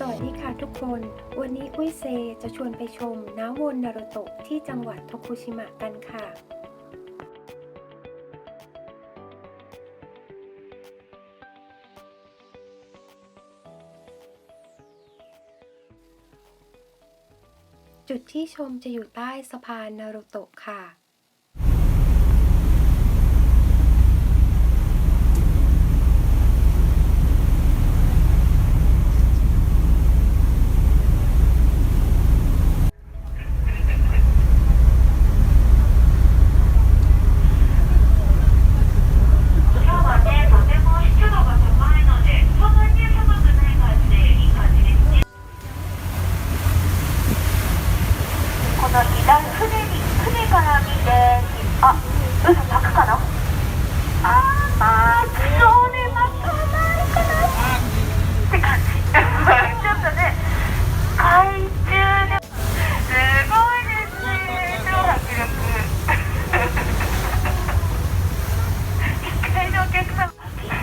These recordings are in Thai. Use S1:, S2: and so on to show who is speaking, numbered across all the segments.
S1: สวัสดีค่ะทุกคน วันนี้อุ้ยเซจะชวนไปชมน้ำวนนารุโตะที่จังหวัดโทคุชิมะกันค่ะ จุดที่ชมจะอยู่ใต้สะพานนารุโตะค่ะ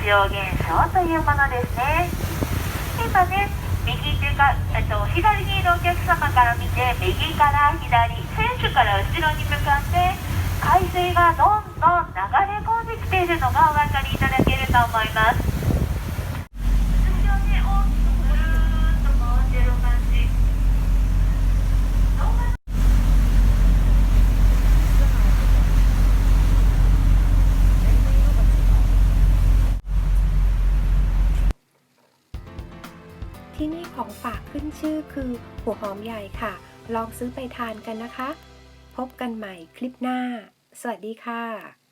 S2: 気象現象というものですね。今ね右手が、えっと、左にいるお客様から見て右から左選手から後ろに向かって海水がどんどん流れ込んできているのがお分かりいただけると思います。
S1: ที่นี่ของฝากขึ้นชื่อคือหัวหอมใหญ่ค่ะ ลองซื้อไปทานกันนะคะ พบกันใหม่คลิปหน้า สวัสดีค่ะ